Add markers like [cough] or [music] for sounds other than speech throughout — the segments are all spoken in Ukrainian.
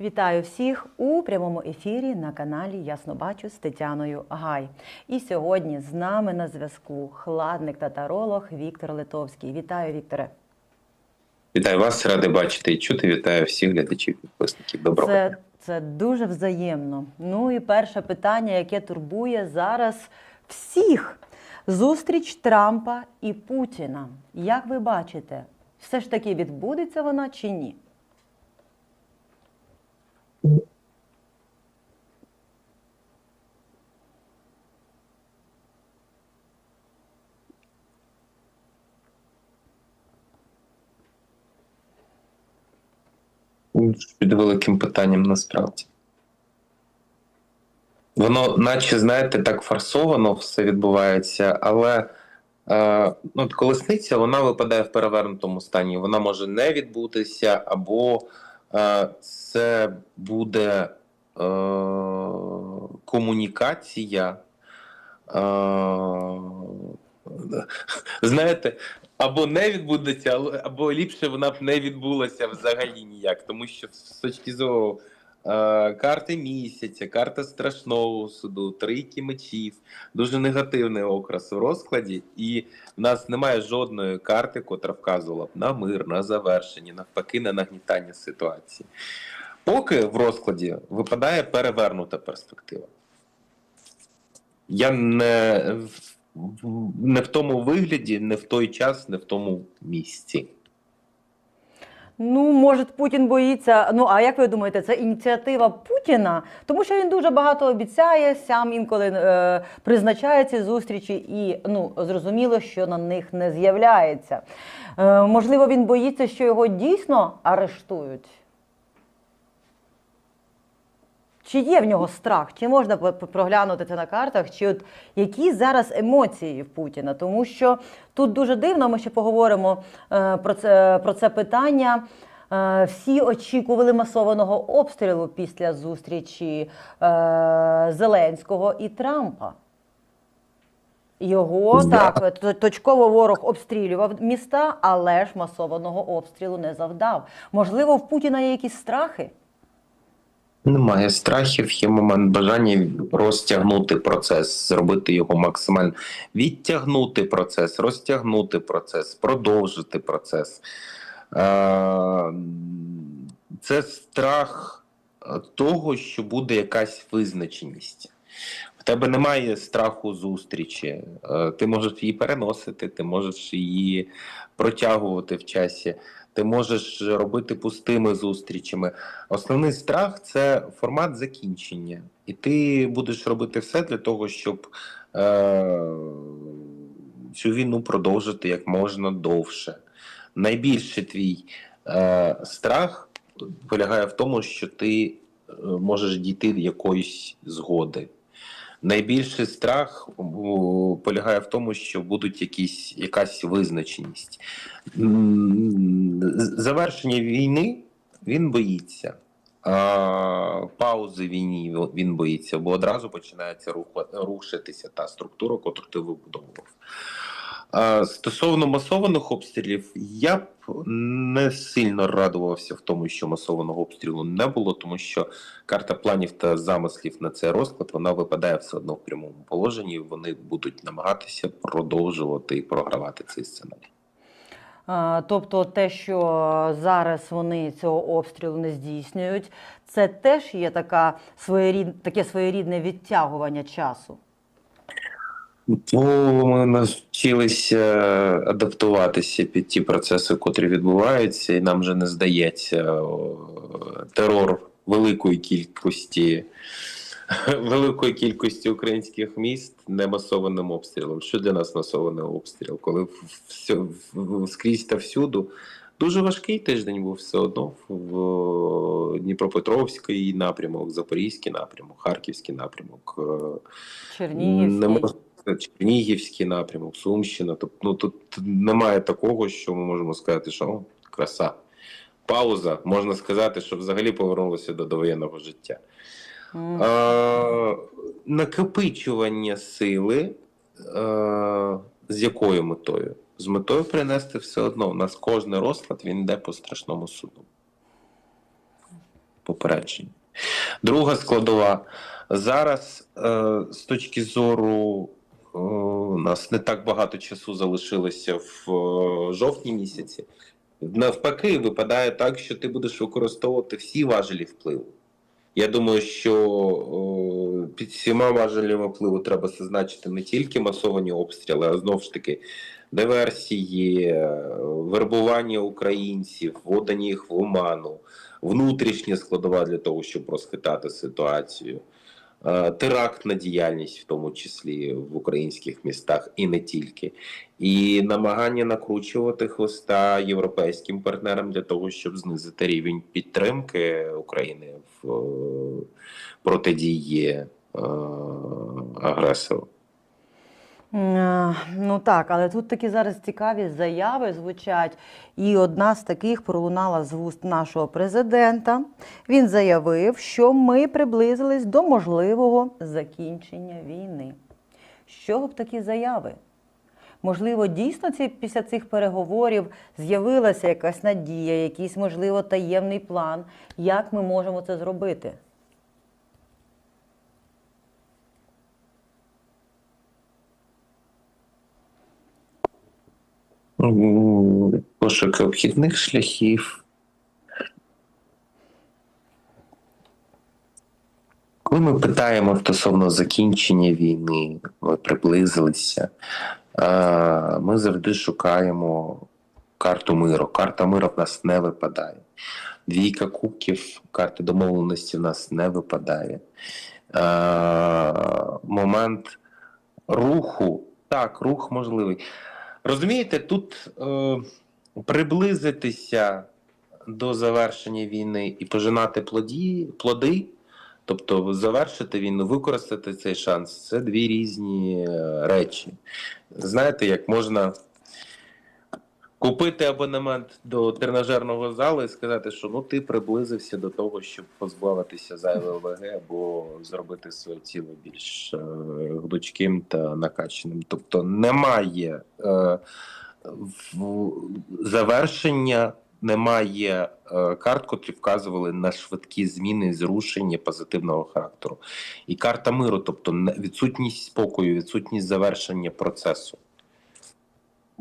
Вітаю всіх у прямому ефірі на каналі Ясно Бачу з Тетяною Гай. І сьогодні з нами на зв'язку хладник та таролог Віктор Литовський. Вітаю, Вікторе. Вітаю вас, радий бачити і чути. Вітаю всіх глядачів підписників. Доброго Це, дня. це дуже взаємно. Ну і перше питання, яке турбує зараз всіх: зустріч Трампа і Путіна. Як ви бачите, все ж таки відбудеться вона чи ні? Під великим питанням насправді. Воно, наче, знаєте, так форсовано все відбувається, але е, ну, колесниця вона випадає в перевернутому стані. Вона може не відбутися, або е, це буде е, комунікація. Е, знаєте, або не відбудеться, або ліпше вона б не відбулася взагалі ніяк, тому що з точки зору е, карти місяця, карта страшного суду, трійки мечів, дуже негативний окрас у розкладі, і в нас немає жодної карти, котра вказувала б на мир, на завершення, навпаки, на нагнітання ситуації. Поки в розкладі випадає перевернута перспектива. Я не, не в тому вигляді, не в той час, не в тому місці. Ну, може, Путін боїться. Ну, а як ви думаєте, це ініціатива Путіна? Тому що він дуже багато обіцяє, сам інколи е, призначає ці зустрічі, і ну, зрозуміло, що на них не з'являється. Е, можливо, він боїться, що його дійсно арештують. Чи є в нього страх? Чи можна проглянути це на картах? Чи от які зараз емоції в Путіна? Тому що тут дуже дивно, ми ще поговоримо е, про це, про це питання. Е, всі очікували масованого обстрілу після зустрічі е, Зеленського і Трампа. Його Да. так точково ворог обстрілював міста, але ж масованого обстрілу не завдав. Можливо, в Путіна є якісь страхи? Немає страхів, є момент бажання розтягнути процес, зробити його максимально відтягнути процес, розтягнути процес, продовжити процес. Е, Це страх того, що буде якась визначеність. В тебе немає страху зустрічі. Е, Ти можеш її переносити, ти можеш її протягувати в часі, ти можеш робити пустими зустрічами. Основний страх це формат закінчення, і ти будеш робити все для того, щоб е, цю війну продовжити як можна довше. Найбільший твій е, страх полягає в тому, що ти е, можеш дійти до якоїсь згоди. Найбільший страх полягає в тому, що будуть якісь, якась визначеність. Завершення війни він боїться. Паузи війні він боїться, бо одразу починається рухатися та структура, яку ти вибудовував. Стосовно масованих обстрілів, я б не сильно радувався в тому, що масованого обстрілу не було, тому що карта планів та замислів на цей розклад вона випадає все одно в прямому положенні. Вони будуть намагатися продовжувати і програвати цей сценарій. Тобто те, що зараз вони цього обстрілу не здійснюють, це теж є така своєрід... таке своєрідне відтягування часу. Бо ми навчилися адаптуватися під ті процеси, котрі відбуваються, і нам вже не здається терор великої кількості [laughs] великої кількості українських міст не масованим обстрілом. Що для нас масований обстріл? Коли все скрізь та всюду. Дуже важкий тиждень був все одно в Дніпропетровський напрямок, Запорізький напрямок, Харківський напрямок. е, Чернігівський. Чернігівський напрямок, Сумщина. Тобто, ну тут немає такого, що ми можемо сказати, що о, краса. Пауза. Можна сказати, що взагалі повернулося до довоєнного життя. Е, накопичування сили е, з якою метою? З метою принести все одно. У нас кожний розклад він йде по страшному суду. попередження. Друга складова. Зараз е, з точки зору у нас не так багато часу залишилося в жовтні місяці. Навпаки, випадає так, що ти будеш використовувати всі важелі впливу. Я думаю, що о, під всіма важелями впливу треба зазначити не тільки масовані обстріли, а знову ж таки диверсії, вербування українців, вводення їх в оману, внутрішня складова для того, щоб розхитати ситуацію, терактна діяльність, в тому числі в українських містах, і не тільки, і намагання накручувати хвоста європейським партнерам для того, щоб знизити рівень підтримки України в е, протидії е, агресору. Е, Ну так, але тут такі зараз цікаві заяви звучать. І одна з таких пролунала з вуст нашого президента. Він заявив, що ми приблизились до можливого закінчення війни. Чого б такі заяви? Можливо, дійсно ці, після цих переговорів з'явилася якась надія, якийсь, можливо, таємний план, як ми можемо це зробити. М, Пошук обхідних шляхів. Коли ми питаємо стосовно закінчення війни, ми приблизилися, ми завжди шукаємо карту миру. Карта миру в нас не випадає. Двійка кубків, карти домовленості в нас не випадає. Момент руху, так, рух можливий. Розумієте, тут е, приблизитися до завершення війни і пожинати плоді, плоди, тобто завершити війну, використати цей шанс це дві різні е, речі. Знаєте, як можна купити абонемент до тренажерного залу і сказати, що ну ти приблизився до того, щоб позбавитися зайвої ваги або зробити своє тіло більш е, гнучким та накачаним. Тобто немає е, в, завершення. Немає е, карт, котрі вказували на швидкі зміни, зрушення позитивного характеру. І карта миру, тобто відсутність спокою, відсутність завершення процесу.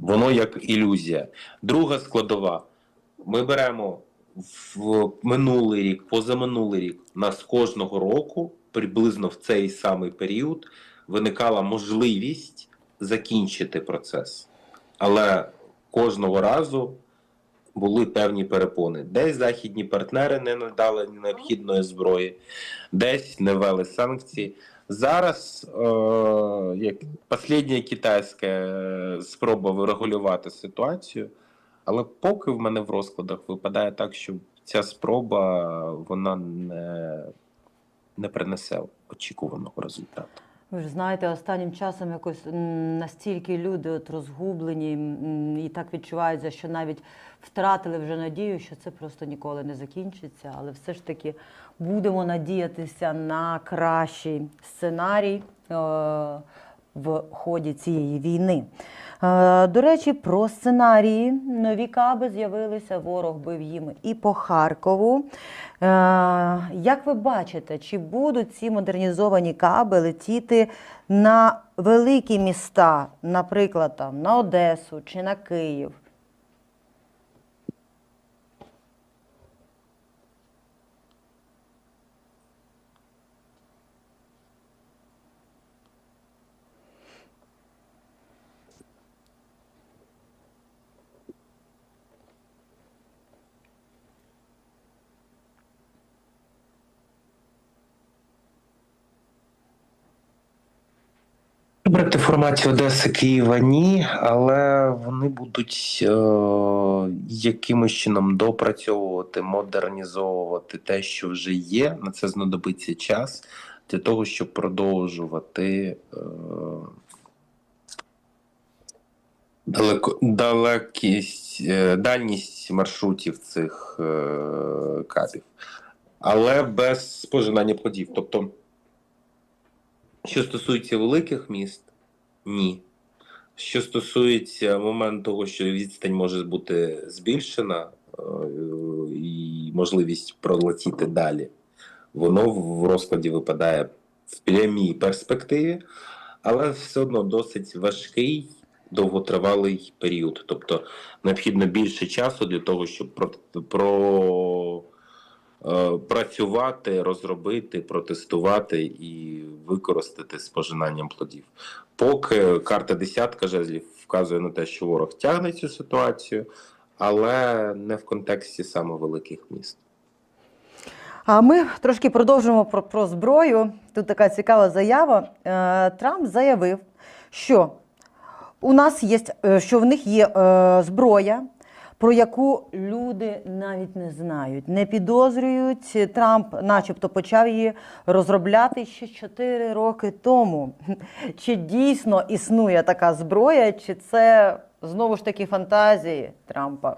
Воно як ілюзія. Друга складова. Ми беремо в минулий рік, позаминулий рік, нас кожного року, приблизно в цей самий період, виникала можливість закінчити процес. Але кожного разу були певні перепони. Десь західні партнери не надали необхідної зброї, десь не ввели санкції. Зараз е, як остання китайська е, спроба врегулювати ситуацію, але поки в мене в розкладах випадає так, що ця спроба вона не, не принесе очікуваного результату. Ви ж знаєте, останнім часом якось настільки люди от розгублені і так відчуваються, що навіть втратили вже надію, що це просто ніколи не закінчиться. Але все ж таки будемо надіятися на кращий сценарій е, в ході цієї війни. Е, До речі, про сценарії нові каби з'явилися. Ворог бив їм і по Харкову. Е, Як ви бачите, чи будуть ці модернізовані каби летіти на великі міста, наприклад, там на Одесу чи на Київ? Брати в Одеси, Києва ні, але вони будуть е, якимось чином допрацьовувати, модернізовувати те, що вже є. На це знадобиться час для того, щоб продовжувати е, далеко, далекість, е, дальність маршрутів цих е, кабів, але без спожинання плодів. Тобто. Що стосується великих міст, ні. Що стосується моменту того, що відстань може бути збільшена, е, і можливість пролетіти далі. Воно в розкладі випадає в прямій перспективі, але все одно досить важкий довготривалий період. Тобто необхідно більше часу для того, щоб про, про працювати, розробити, протестувати і використати з пожинанням плодів. Поки карта десятка жезлів вказує на те, що ворог тягне цю ситуацію, але не в контексті саме великих міст. А ми трошки продовжимо про, про зброю. Тут така цікава заява. Е, Трамп заявив, що у нас є, е, що в них є е, зброя, про яку люди навіть не знають, не підозрюють. Трамп, начебто, почав її розробляти ще 4 роки тому. Чи дійсно існує така зброя, чи це знову ж таки фантазії Трампа?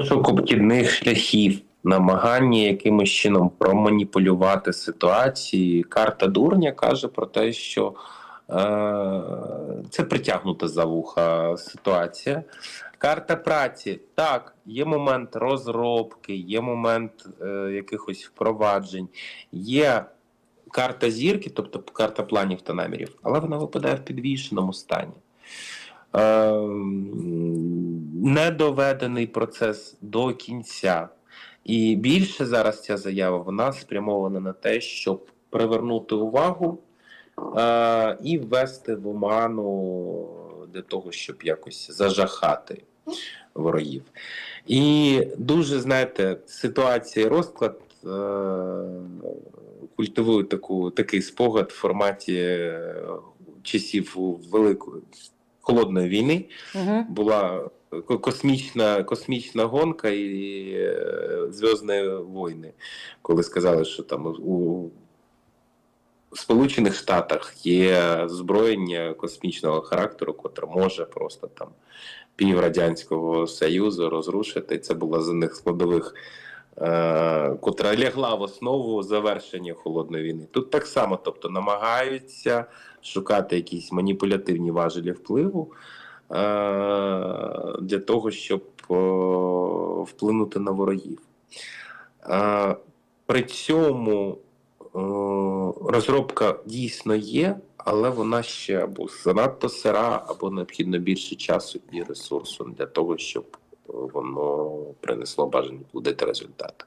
Пошук обхідних шляхів, намагання якимось чином проманіпулювати ситуації. Карта дурня каже про те, що е, це притягнута за вуха ситуація. Карта праці так, є момент розробки, є момент е, якихось впроваджень, є карта зірки, тобто карта планів та намірів, але вона випадає в підвішеному стані. Е, недоведений процес до кінця. І більше зараз ця заява вона спрямована на те, щоб привернути увагу е, і ввести в оману для того, щоб якось зажахати ворогів. І дуже, знаєте, ситуація і розклад е, культивує таку, такий спогад в форматі е, часів Великої холодної війни Угу. була космічна, космічна гонка і е, Зв'язні війни, коли сказали, що там у Сполучених Штатах є зброєння космічного характеру, котре може просто там пів Радянського Союзу розрушити. Це була з них складових, е, котра лягла в основу завершення холодної війни. Тут так само, тобто намагаються шукати якісь маніпулятивні важелі впливу е, для того, щоб е, вплинути на ворогів. Е, При цьому е, розробка дійсно є, але вона ще або занадто сира, або необхідно більше часу і ресурсу для того, щоб е, воно принесло бажані плоди та результати.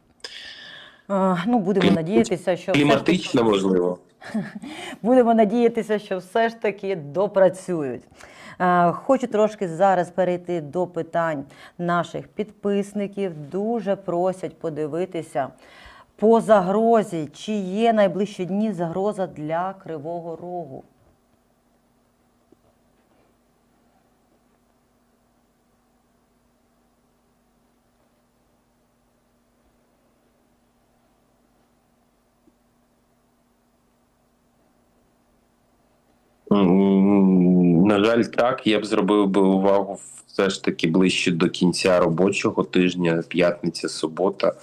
Ну, будемо Клім- надіятися, що ж таки- Кліматично можливо. [laughs] Будемо надіятися, що все ж таки допрацюють. Хочу трошки зараз перейти до питань наших підписників. Дуже просять подивитися по загрозі, чи є найближчі дні загроза для Кривого Рогу. На жаль, так. Я б зробив би увагу все ж таки ближче до кінця робочого тижня, п'ятниця, субота.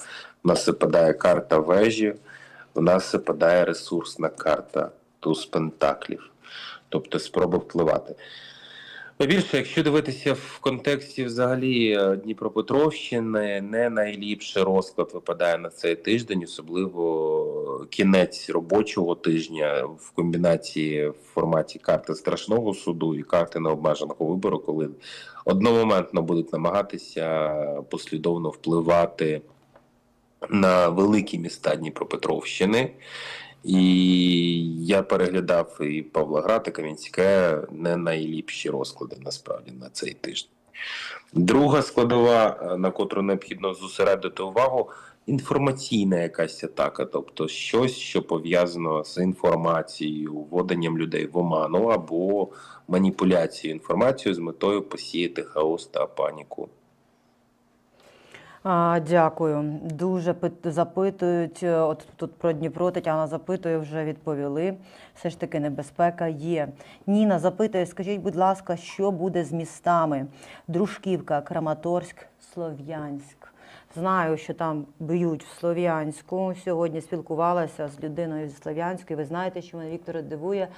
У нас випадає карта вежі, у нас випадає ресурсна карта туз пентаклів, тобто спроба впливати. Більше, якщо дивитися в контексті взагалі е, Дніпропетровщини, не найліпший розклад випадає на цей тиждень, особливо кінець робочого тижня в комбінації в форматі карти страшного суду і карти необмеженого вибору, коли одномоментно будуть намагатися послідовно впливати на великі міста Дніпропетровщини. І я переглядав і Павлоград, і Кам'янське не найліпші розклади насправді на цей тиждень. Друга складова, е, на котру необхідно зосередити увагу, інформаційна якась атака, тобто щось, що пов'язано з інформацією, вводенням людей в оману або маніпуляцією інформацією з метою посіяти хаос та паніку. А, дякую. Дуже пит- запитують. е, От тут про Дніпро Тетяна запитує, вже відповіли. Все ж таки небезпека є. Ніна запитує, скажіть, будь ласка, що буде з містами? Дружківка, Краматорськ, Слов'янськ. Знаю, що там б'ють в Слов'янську. Сьогодні спілкувалася з людиною зі Слов'янську. І ви знаєте, що мене Віктора дивує.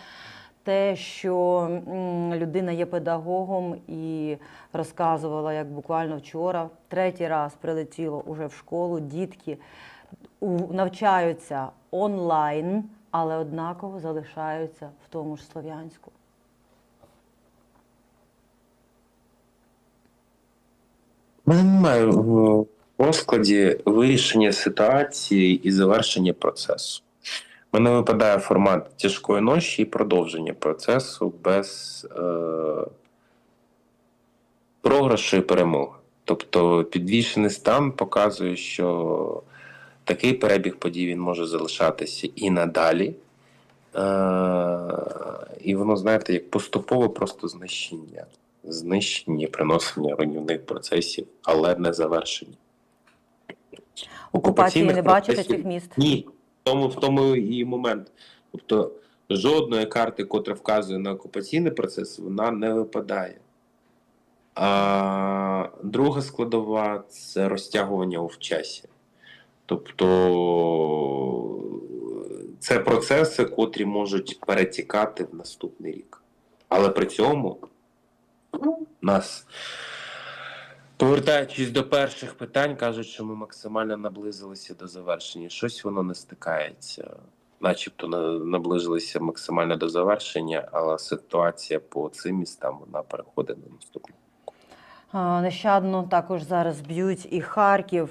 Те, що людина є педагогом і розказувала, як буквально вчора, третій раз прилетіло уже в школу, дітки навчаються онлайн, але однаково залишаються в тому ж Слов'янську. Немає в розкладі вирішення ситуації і завершення процесу. Мене випадає формат тяжкої ночі і продовження процесу без е, програшу і перемоги. Тобто підвішений стан показує, що такий перебіг подій він може залишатися і надалі. Е, і воно, знаєте, як поступове просто знищення. Знищення, приносення руйнівних процесів, але не завершення. Окупації не бачите цих міст? ні, тому, в тому і момент. Тобто жодної карти, котра вказує на окупаційний процес, вона не випадає. А друга складова це розтягування в часі. Тобто це процеси, котрі можуть перетікати в наступний рік. Але при цьому нас, повертаючись до перших питань, кажуть, що ми максимально наблизилися до завершення. Щось воно не стикається. Начебто на- наближилися максимально до завершення, але ситуація по цим містам вона переходить на наступну. Нещадно також зараз б'ють і Харків.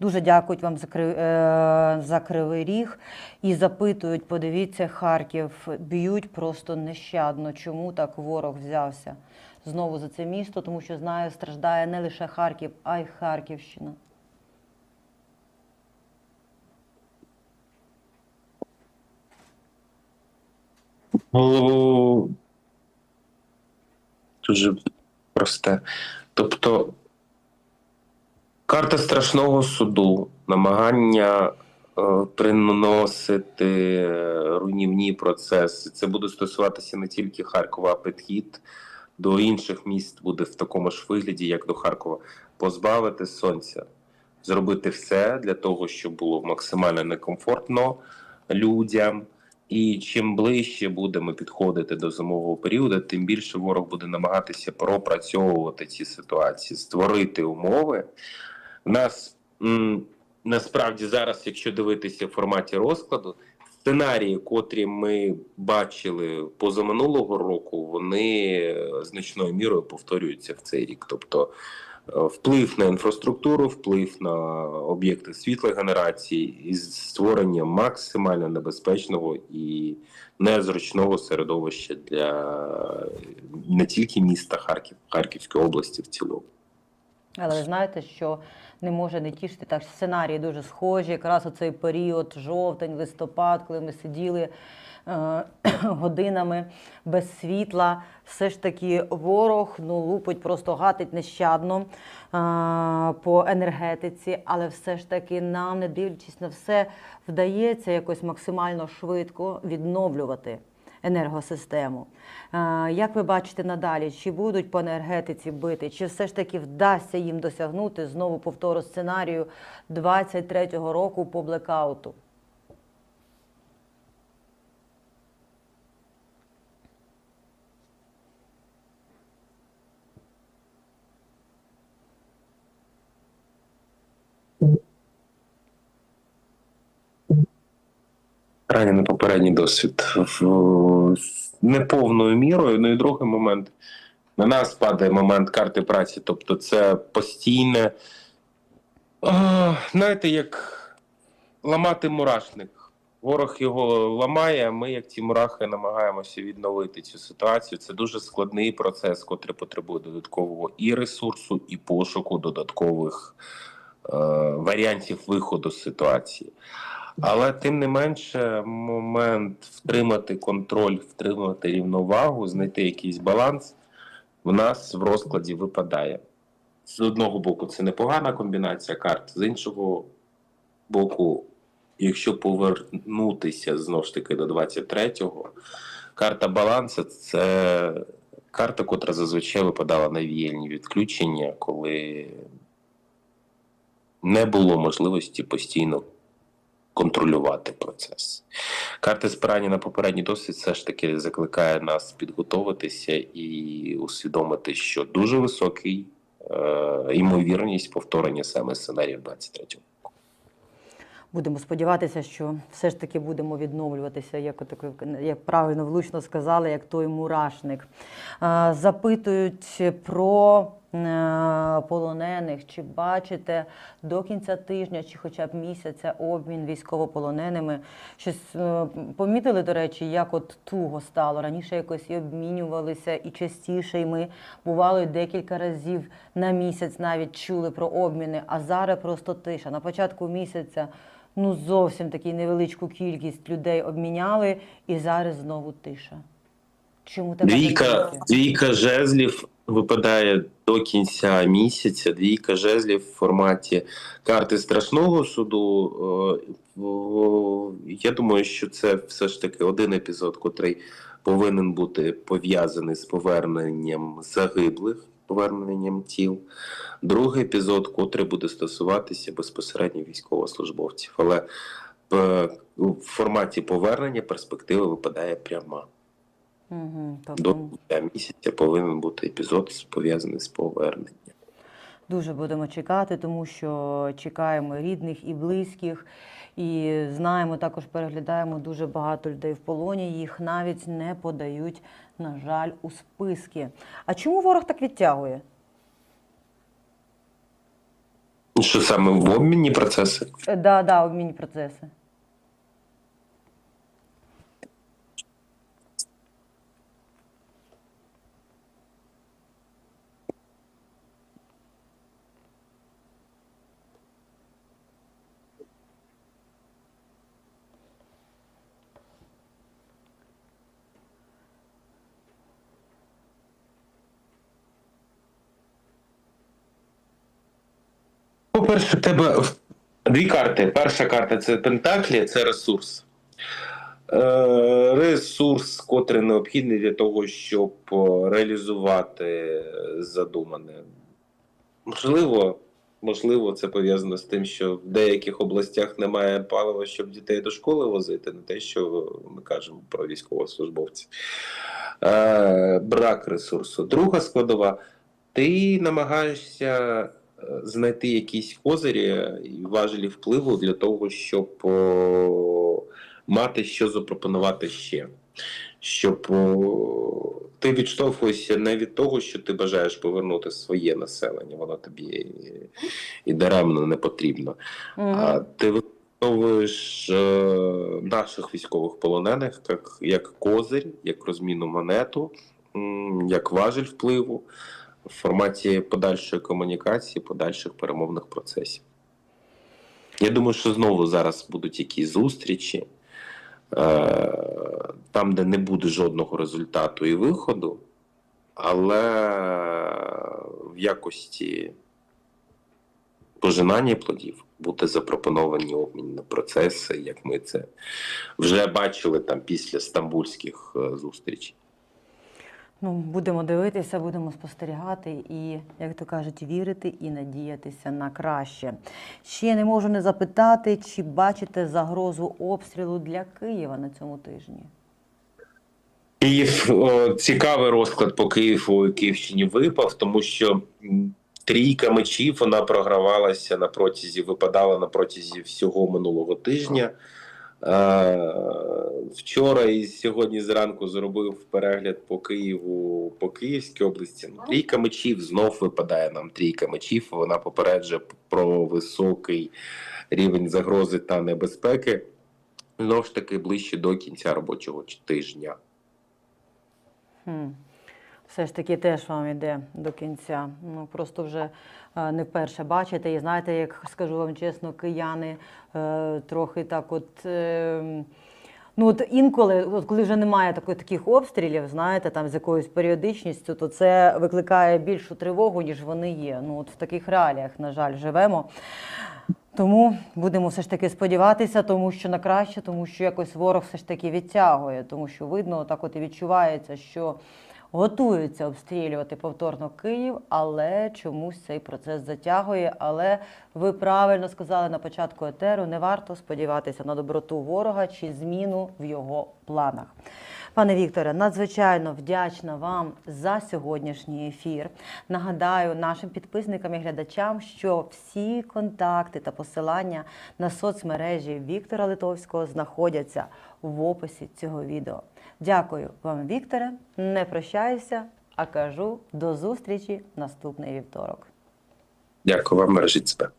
Дуже дякують вам за, е, за Кривий Ріг. І запитують, подивіться, Харків б'ють просто нещадно. Чому так ворог взявся знову за це місто? Тому що знаю, страждає не лише Харків, а й Харківщина. Ну, дуже просте. Тобто, карта страшного суду, намагання е, приносити е, руйнівні процеси. Це буде стосуватися не тільки Харкова, а підхід до інших міст буде в такому ж вигляді, як до Харкова. Позбавити сонця, зробити все для того, щоб було максимально некомфортно людям. І чим ближче будемо підходити до зимового періоду, тим більше ворог буде намагатися пропрацьовувати ці ситуації, створити умови. Нас насправді зараз, якщо дивитися в форматі розкладу, сценарії, котрі ми бачили позаминулого року, вони е, значною мірою повторюються в цей рік. Тобто е, вплив на інфраструктуру, вплив на об'єкти світлої генерації і створення максимально небезпечного і незручного середовища для не тільки міста Харків, Харківської області в цілому. Але ви знаєте, що не може не тішити так. Сценарії дуже схожі. Якраз у цей період, жовтень, листопад, коли ми сиділи е, [clears throat] годинами без світла. Все ж таки ворог ну, лупить, просто гатить нещадно е, по енергетиці, але все ж таки нам, не дивлячись на все, вдається якось максимально швидко відновлювати енергосистему. Е, Як ви бачите надалі, чи будуть по енергетиці бити, чи все ж таки вдасться їм досягнути знову повтору сценарію 23-го року по блекауту? Ранений попередній досвід в неповною мірою. Ну і другий момент на нас падає момент карти праці, тобто це постійне, а, знаєте, як ламати мурашник. Ворог його ламає, а ми, як ті мурахи, намагаємося відновити цю ситуацію. Це дуже складний процес, котрий потребує додаткового і ресурсу, і пошуку додаткових е, варіантів виходу з ситуації. Але тим не менше, момент втримати контроль, втримати рівновагу, знайти якийсь баланс в нас в розкладі випадає. З одного боку, це непогана комбінація карт, з іншого боку, якщо повернутися знову ж таки до 23-го, карта балансу це карта, котра зазвичай випадала на віяльні відключення, коли не було можливості постійно контролювати процес. Карта спирання на попередній досвід все ж таки закликає нас підготуватися і усвідомити, що дуже високий е, ймовірність повторення саме сценарію 23-го. Будемо сподіватися, що все ж таки будемо відновлюватися, як, як правильно влучно сказали, як той мурашник. Е, Запитують про полонених, чи бачите до кінця тижня, чи хоча б місяця обмін військовополоненими. Щось е, помітили, до речі, як от туго стало. Раніше якось і обмінювалися, і частіше, і ми бувало декілька разів на місяць навіть чули про обміни, а зараз просто тиша. На початку місяця ну зовсім таку невеличку кількість людей обміняли, і зараз знову тиша. Чому така Двійка, двійка жезлів випадає до кінця місяця. Двійка жезлів в форматі карти страшного суду. Е, Я думаю, що це все ж таки один епізод, котрий повинен бути пов'язаний з поверненням загиблих, поверненням тіл. Другий епізод, котрий буде стосуватися безпосередньо військовослужбовців. Але е, в форматі повернення перспектива випадає пряма. Угу, До кінця місяця повинен бути епізод пов'язаний з поверненням. дуже будемо чекати, тому що чекаємо рідних і близьких. І знаємо, також переглядаємо дуже багато людей в полоні. Їх навіть не подають, на жаль, у списки. А чому ворог так відтягує? Що саме в обмінні процеси? Е, Да, да, обмінні процеси. По-перше, в тебе дві карти. Перша карта це Пентаклі, це ресурс. Е, Ресурс, котрий необхідний для того, щоб е, реалізувати задумане. Можливо, можливо, це пов'язано з тим, що в деяких областях немає палива, щоб дітей до школи возити, не те, що ми кажемо про військовослужбовців. Е, Брак ресурсу. Друга складова. Ти намагаєшся знайти якісь козирі і важелі впливу для того, щоб о, мати що запропонувати ще. Щоб о, ти відштовхуєшся не від того, що ти бажаєш повернути своє населення, воно тобі і, і даремно не потрібно. А Угу. ти використовуєш е, наших військових полонених як, як козир, як розмінну монету, як важель впливу в форматі подальшої комунікації, подальших перемовних процесів. Я думаю, що знову зараз будуть якісь зустрічі, е, там, де не буде жодного результату і виходу, але в якості пожинання плодів буде запропоновані обмінні процеси, як ми це вже бачили там після стамбульських е, зустрічей. Ну, будемо дивитися, будемо спостерігати і, як то кажуть, вірити і надіятися на краще. Ще не можу не запитати, чи бачите загрозу обстрілу для Києва на цьому тижні? Київ о, цікавий розклад по Києву і Київщині випав, тому що трійка мечів вона програвалася на протязі, випадала на протязі всього минулого тижня. Е, вчора і сьогодні зранку зробив перегляд по Києву, по Київській області. Ну, Трійка мечів знов випадає нам трійка мечів. Вона попереджує про високий рівень загрози та небезпеки. Знову ж таки, ближче до кінця робочого тижня. Все ж таки теж вам йде до кінця. Ну просто вже е, не вперше бачите. І знаєте, як скажу вам чесно, кияни е, трохи так, от. Е, Ну, от інколи, от коли вже немає такої, таких обстрілів, знаєте, там з якоюсь періодичністю, то це викликає більшу тривогу, ніж вони є. Ну, от в таких реаліях, на жаль, живемо. Тому будемо все ж таки сподіватися, тому що на краще, тому що якось ворог все ж таки відтягує, тому що видно, так от і відчувається, що готуються обстрілювати повторно Київ, але чомусь цей процес затягує. Але ви правильно сказали на початку етеру, не варто сподіватися на доброту ворога чи зміну в його планах. Пане Вікторе, надзвичайно вдячна вам за сьогоднішній ефір. Нагадаю нашим підписникам і глядачам, що всі контакти та посилання на соцмережі Віктора Литовського знаходяться в описі цього відео. Дякую вам, Вікторе. Не прощаюся, а кажу до зустрічі наступний вівторок. Дякую вам, бережіть себе.